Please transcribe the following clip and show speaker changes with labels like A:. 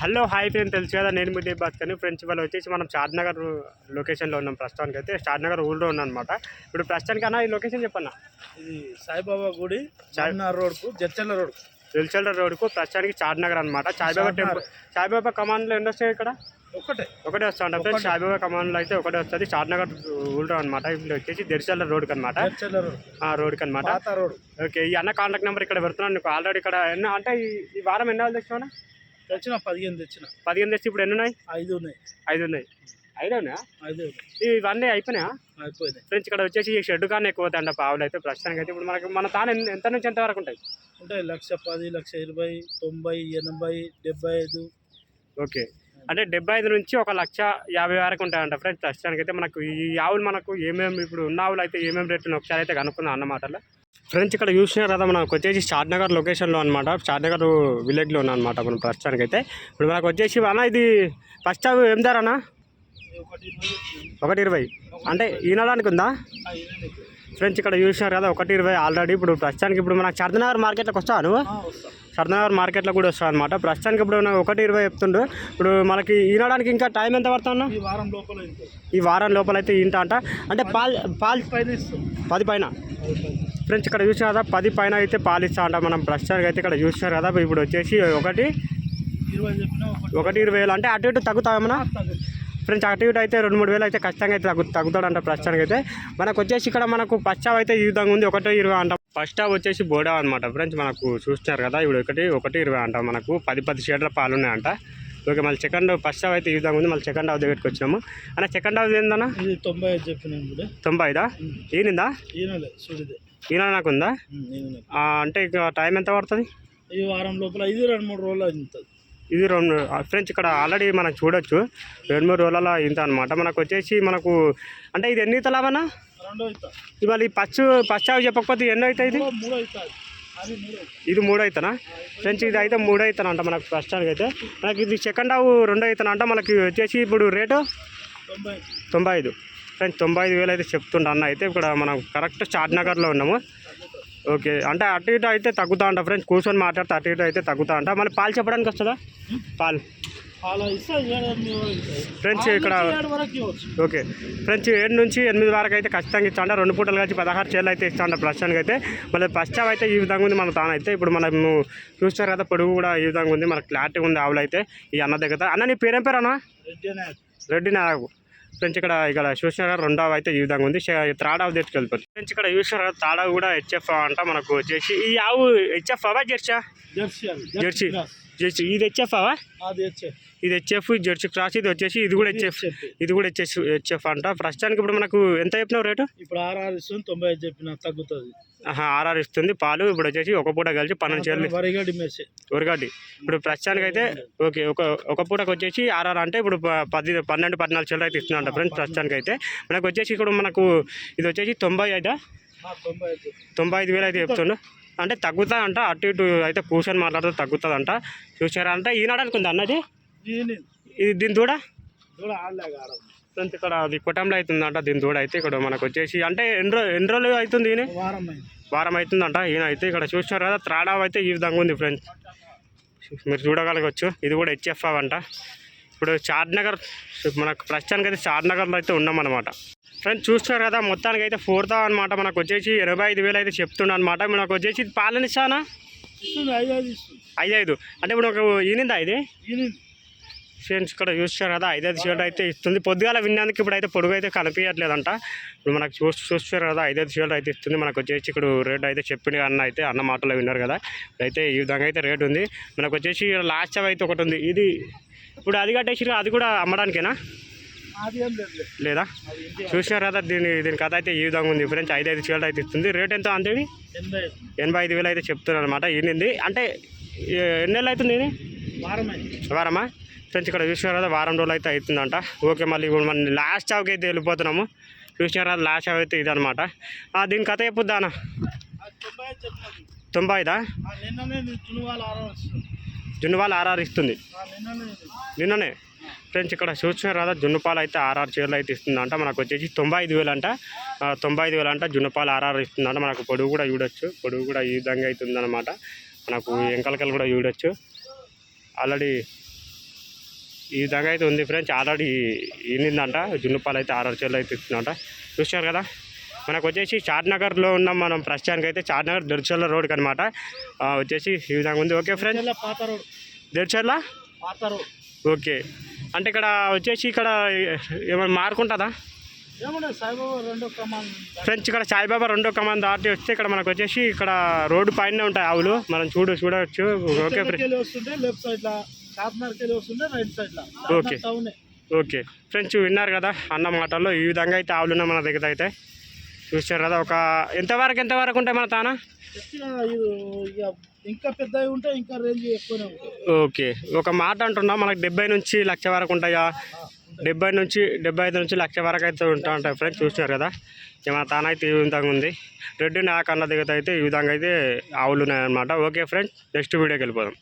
A: Hello hi friend తెలుసు కదా నేను మీ భాస్కర్ని ఫ్రెండ్స్ వాళ్ళు వచ్చేసి మనం షాద్నగర్ లొకేషన్లో ఉన్నాం ప్రస్తుతానికి అయితే. షాద్నగర్ ఊళ్ళో ఉన్నాం అనమాట ఇప్పుడు ప్రస్తుతానికి అన్న ఈ లొకేషన్ చెప్పన్నా?
B: ఇది సాయిబాబా గుడి చార్మినార్ రోడ్కు జడ్చల్ల రోడ్
A: వెల్చల్ర రోడ్కు ప్రస్తుతానికి చార్నగర్ అనమాట సాయిబాబా టెంపుల్ సాయిబాబా కమాండ్లో ఎన్ని వస్తాయి ఇక్కడ?
B: ఒక్కటే.
A: ఒకటే వస్తా ఉంటాం ఫ్రెండ్స్. సాయిబాబా కమాండ్లో అయితే ఒకటే వస్తుంది. షాద్నగర్ ఊళ్ళో అనమాట ఇప్పుడు వచ్చేసి దెరిచల్ల రోడ్కి అనమాట రోడ్కి అనమాట
B: రోడ్.
A: ఓకే ఈ అన్న కాంటాక్ట్ నెంబర్ ఇక్కడ పెడుతున్నాను. నీకు ఆల్రెడీ ఇక్కడ ఎన్న అంటే ఈ వారం ఎన్ని వాళ్ళు తెచ్చావా
B: తెచ్చిన పదిహేను తెచ్చిన.
A: పదిహేను తెచ్చి ఇప్పుడు ఎన్ని ఉన్నాయి?
B: ఐదు ఉన్నాయి.
A: ఐదు ఉన్నాయి. ఐదు ఉన్నాయా?
B: ఐదు.
A: ఇవన్నీ అయిపోయినాయా?
B: అయిపోయినాయి.
A: ఫ్రెండ్స్ ఇక్కడ వచ్చేసి ఈ షెడ్ కానీ ఎక్కువ అవుతాయంట పావులు అయితే. ప్రస్తుతానికి అయితే ఇప్పుడు మనకి మన తాను ఎంత నుంచి ఎంత వరకు ఉంటాయి?
B: ఉంటాయి లక్ష పది లక్ష ఇరవై తొంభై ఎనభై డెబ్బై ఐదు.
A: ఓకే. అంటే డెబ్బై ఐదు నుంచి ఒక లక్ష యాభై వరకు ఉంటాయంట ఫ్రెండ్స్. ప్రస్తుతానికి అయితే మనకు ఈ ఆవులు మనకు ఏమేమి ఇప్పుడు ఉన్న ఆవులు అయితే ఏమేమి రేట్లు ఒకసారి అయితే కనుక్కుందాం అన్నమాటలో ఫ్రెండ్స్ ఇక్కడ చూసినారు కదా మనకు వచ్చేసి షాద్నగర్ లొకేషన్లో అనమాట షాద్నగర్ విలేజ్లో ఉన్నా అనమాట మనం ప్రస్తుతానికి అయితే ఇప్పుడు మనకు వచ్చేసి అన్న ఇది ఫస్ట్ అవి ఏం ధర అన్న?
B: ఒకటి ఇరవై.
A: అంటే ఈనడానికి ఉందా. ఫ్రెండ్స్ ఇక్కడ చూసినారు కదా ఒకటి ఇరవై ఆల్రెడీ. ఇప్పుడు ప్రస్తుతానికి ఇప్పుడు మన షాద్నగర్ మార్కెట్లోకి వస్తావా నువ్వు?
B: వస్తా.
A: సర్దార్ మార్కెట్లో కూడా వస్తుంది అనమాట ప్రస్తుతానికి ఇప్పుడు నాకు ఒకటి ఇరవై చెప్తుండు. ఇప్పుడు మనకి ఈనడానికి ఇంకా టైం ఎంత పడుతుందా
B: ఈ వారం లోపల ఇంకో
A: ఈ వారం లోపల అయితే ఇంట అంట. అంటే పాలు పాలు పది పైన. ఫ్రెండ్స్ ఇక్కడ చూసిన కదా పది పైన అయితే పాలిస్తా అంట. మనం ప్రస్తుతానికి అయితే ఇక్కడ చూసినారు కదా ఇప్పుడు వచ్చేసి ఒకటి
B: ఒకటి
A: ఇరవై వేలు. అంటే అటు ఇటు తగ్గుతామన్నా ఫ్రెండ్స్ అటు ఇటు అయితే రెండు మూడు వేలు అయితే ఖచ్చితంగా అయితే తగ్గు తగ్గుతాడంట ప్రస్తుతానికి అయితే. మనకు వచ్చేసి ఇక్కడ మనకు ఫస్ట్ హావ్ అయితే ఈ విధంగా ఉంది ఒకటి ఇరవై అంట. ఫస్ట్ హావ్ వచ్చేసి బోడా అనమాట ఫ్రెండ్స్ మనకు చూస్తున్నారు కదా ఇప్పుడు ఒకటి ఒకటి ఇరవై అంట. మనకు పది పది షేడ్ల పాలు ఉన్నాయంట. ఓకే మళ్ళీ సెకండ్ ఫస్ట్ హావ్ అయితే ఈ విధంగా ఉంది. మళ్ళీ సెకండ్ హావ్ దగ్గరికి వచ్చినాము అన్న సెకండ్ హావ్ ఏందన్నా?
B: ఇది తొంభై ఐదు చెప్పినాను కూడా.
A: తొంభై ఐదా? ఈనిందా?
B: ఈయనలే
A: ఈయన నాకు ఉందా అంటే ఇక టైం ఎంత పడుతుంది?
B: ఈ వారం లోపల ఇది రెండు మూడు రోజులు అవుతుంది.
A: ఇది రెండు ఫ్రెండ్స్ ఇక్కడ ఆల్రెడీ మనం చూడొచ్చు. రెండు మూడు రోజుల ఇంత అనమాట మనకు వచ్చేసి మనకు అంటే ఇది ఎన్ని
B: అవుతుంది
A: ఇవాళ ఈ ఫస్ట్ హావ్ చెప్పకపోతే ఎన్నో అవుతాయి ఇది? ఇది మూడో ఇతనా ఫ్రెండ్స్ ఇది అయితే మూడో ఇతను అంట మనకు ప్రస్తుతానికి అయితే. మనకి ఇది సెకండ్ హావ్ ఇతను అంట మనకి వచ్చేసి ఇప్పుడు రేటు?
B: తొంభై
A: ఐదు. ఫ్రెండ్స్ తొంభై ఐదు వేలు అయితే చెప్తుండ అన్న. అయితే ఇక్కడ మనం కరెక్ట్ షాద్ నగర్లో ఉన్నాము. ఓకే అంటే అటు ఇటు అయితే తగ్గుతా అంట. ఫ్రెండ్స్ కూర్చొని మాట్లాడితే అటు ఇటు అయితే తగ్గుతా అంట. మళ్ళీ పాలు చెప్పడానికి వస్తుందా? పాలు.
B: అలా.
A: ఫ్రెండ్స్ ఇక్కడ ఓకే. ఫ్రెండ్స్ ఏడు నుంచి ఎనిమిది వరకు అయితే ఖచ్చితంగా ఇస్తాంట రెండు పూటలు కలిసి పదహారు చేలు అయితే ఇస్తాంట ప్రస్తుతానికి అయితే. మళ్ళీ ఫస్ట్ అయితే ఈ విధంగా ఉంది మన తాను అయితే ఇప్పుడు మనము చూస్తారు కదా పొడుగు కూడా ఈ విధంగా ఉంది. మనకు క్లారిటీ ఉంది ఆవులు అయితే ఈ అన్న దగ్గర. అన్న నీ పేరేం పేరు అన్న?
B: రెడ్డి
A: నాగు ఫ్రెండ్స్ ఇక్కడ ఇక్కడ చూసినారు కదా రెండవ అయితే ఈ విధంగా ఉంది. షే- త్రాడావు తెచ్చుకెళ్ళిపోతుంది ఫ్రెండ్స్ ఇక్కడ చూసినారు తాడావు కూడా హెచ్ఎఫ్ అంట మనకు వచ్చేసి. ఈ ఆవు హెచ్ఎఫ్ అవా జెర్సా
B: జెర్సీ.
A: జెర్సీ ఇది హెచ్ఎఫ్ అవా ఇది హెచ్ఎఫ్ జెర్సీ క్రాస్ ఇది వచ్చేసి ఇది కూడా హెచ్ఎఫ్. ఇది కూడా హెచ్ఎఫ్ హెచ్ఎఫ్ అంట. ప్రస్తుతానికి ఇప్పుడు మనకు ఎంత చెప్పినావు రేటు?
B: ఇప్పుడు ఆర్ఆర్ ఇస్తుంది తొంభై ఐదు చెప్పిన తగ్గుతుంది.
A: ఆహా, ఆర్ఆర్ ఇస్తుంది పాలు ఇప్పుడు వచ్చేసి ఒక పూట కలిసి పన్నెండు చేయాలి
B: వరిగడ్డి
A: ఇప్పుడు ప్రస్తుతానికి అయితే ఓకే ఒక ఒక పూటకు వచ్చేసి ఆర్ఆర్ అంటే ఇప్పుడు పది పన్నెండు పద్నాలుగు చిల్లర అయితే ఇస్తుందంట ఫ్రెండ్స్ ప్రస్తుతానికి అయితే. మనకు వచ్చేసి ఇప్పుడు మనకు ఇది వచ్చేసి తొంభై ఐదు?
B: తొంభై ఐదు
A: వేలు అయితే చెప్తుండు. అంటే తగ్గుతుందంట అటు ఇటు అయితే కూర్చొని మాట్లాడితే తగ్గుతుందంట. చూసారా అంటే ఈనాడానికి ఉంది అన్నది ఇది దీని దూడ? ఇక్కడ అది కుటంలో అవుతుందంట దీని దూడ అయితే ఇక్కడ మనకు వచ్చేసి అంటే ఎన్ని రోజు ఎన్ని రోజులు అవుతుంది ఈయన?
B: వారం
A: వారం అవుతుందంట ఈయన అయితే ఇక్కడ చూసినారు కదా త్రాడా అయితే ఈ విధంగా ఉంది ఫ్రెండ్స్. మీరు చూడగలగచ్చు. ఇది కూడా హెచ్ఎఫ్ అంట. ఇప్పుడు చార్నగర్ మనకు ప్రస్తుతానికి అయితే చార్నగర్లో అయితే ఉన్నామన్నమాట. ఫ్రెండ్స్ చూస్తున్నారు కదా మొత్తానికి అయితే ఫోర్తా అనమాట మనకు వచ్చేసి ఎనభై ఐదు వేలు అయితే చెప్తుండ అనమాట మనకు వచ్చేసి ఇది పాలన ఇస్తానా
B: ఐదు ఐదు
A: అంటే ఇప్పుడు ఒక ఈనిందా ఇది? ఫ్రెండ్స్ ఇక్కడ చూస్తారు కదా ఐదైదు షేర్లు అయితే ఇస్తుంది. పొద్దుగాల విన్నందుకు ఇప్పుడు అయితే పొడుగు అయితే కనిపించట్లేదంట. ఇప్పుడు మనకు చూ చూస్తారు కదా ఐదైదు షేర్లు అయితే ఇస్తుంది. మనకు వచ్చేసి ఇక్కడ రేట్ అయితే చెప్పింది అన్న అయితే అన్న మాటలో విన్నారు కదా. అయితే ఈ విధంగా అయితే రేట్ ఉంది. మనకు వచ్చేసి లాస్ట్ అయితే ఒకటి ఉంది. ఇది ఇప్పుడు అది కట్టేసి అది కూడా అమ్మడానికేనా?
B: లేదు
A: చూసినారు కదా దీని దీని కథ అయితే ఈ విధంగా ఉంది. ఫ్రెండ్స్ ఐదైదు షేర్లు అయితే ఇస్తుంది. రేట్ ఎంత అంతేవి
B: ఎనభై ఐదు.
A: ఐదు వేలు అయితే చెప్తున్నారు అనమాట ఈనింది అంటే ఎన్ని నెలలు అవుతుంది ఇది? వారమా? ఫ్రెండ్స్ ఇక్కడ చూసినారు కదా వారం రోజులు అయితే అవుతుందంట. ఓకే మళ్ళీ ఇప్పుడు మనం లాస్ట్ చావుకి అయితే వెళ్ళిపోతున్నాము. చూసినారు కదా లాస్ట్ చావు అయితే ఇదనమాట దీని కథ చెప్పుద్దా అన్న
B: అది తొంభై ఐదు
A: ఐదా? జున్నుపాలు ఆర్ఆర్ ఇస్తుంది.
B: నిన్ననే?
A: ఫ్రెండ్స్ ఇక్కడ చూసినారు కదా జున్నుపాలు అయితే ఆర్ఆర్ చీరలు అయితే ఇస్తుందంట. మనకు వచ్చేసి తొంభై ఐదు వేలు అంట ఆ, తొంభై ఐదు వేలు అంట జున్నుపాలు ఆర్ఆర్ ఇస్తుందంట. మనకు పొడుగు కూడా చూడొచ్చు. పొడుగు కూడా ఈ విధంగా అవుతుందన్నమాట మనకు ఎంకలకలు కూడా చూడొచ్చు. ఆల్రెడీ ఈ విధంగా అయితే ఉంది ఫ్రెండ్స్. ఆల్రెడీ ఈనిందంట. జున్నుపాలు అయితే ఆరు చెల్లు అయితే ఇస్తుందంట. చూసారు కదా? మనకు వచ్చేసి చార్నగర్లో ఉన్నాం మనం ప్రస్తుతానికి అయితే చార్నగర్ దొరిచల్ల రోడ్కి అనమాట వచ్చేసి ఈ విధంగా ఉంది. ఓకే ఫ్రెండ్స్
B: పాత రోడ్. రోడ్.
A: ఓకే అంటే ఇక్కడ వచ్చేసి ఇక్కడ ఏమైనా మార్కుంటుందా?
B: కమాన్
A: ఫ్రెండ్స్ ఇక్కడ సాయిబాబా రెండో కమాండ్ దాటి వస్తే ఇక్కడ మనకు వచ్చేసి ఇక్కడ రోడ్డు పైన ఉంటాయి ఆవులు. మనం చూడు చూడవచ్చు ఓకే ఓకే. ఓకే. ఫ్రెండ్స్ విన్నారు కదా అన్న మాటల్లో. ఈ విధంగా అయితే ఆవులు ఉన్నాయి మన దగ్గర అయితే. చూసారు కదా. ఒక ఎంతవరకు ఎంతవరకు ఉంటాయి మన తాన?
B: ఇంకా పెద్దవి ఉంటే ఇంకా రేంజ్ ఎక్కువనే
A: ఓకే. ఒక మాట అంటున్నా మనకు డెబ్బై నుంచి లక్ష వరకు ఉంటాయా? డెబ్బై నుంచి డెబ్బై ఐదు నుంచి లక్ష వరకు అయితే ఉంటా ఉంటాయి ఫ్రెండ్స్ చూసినారు కదా. మన తాన అయితే ఈ విధంగా ఉంది. రెడ్డి నా కన్న దగ్గర అయితే ఈ విధంగా అయితే ఆవులు ఉన్నాయన్నమాట. ఓకే ఫ్రెండ్స్ నెక్స్ట్ వీడియోకి వెళ్ళిపోదాం.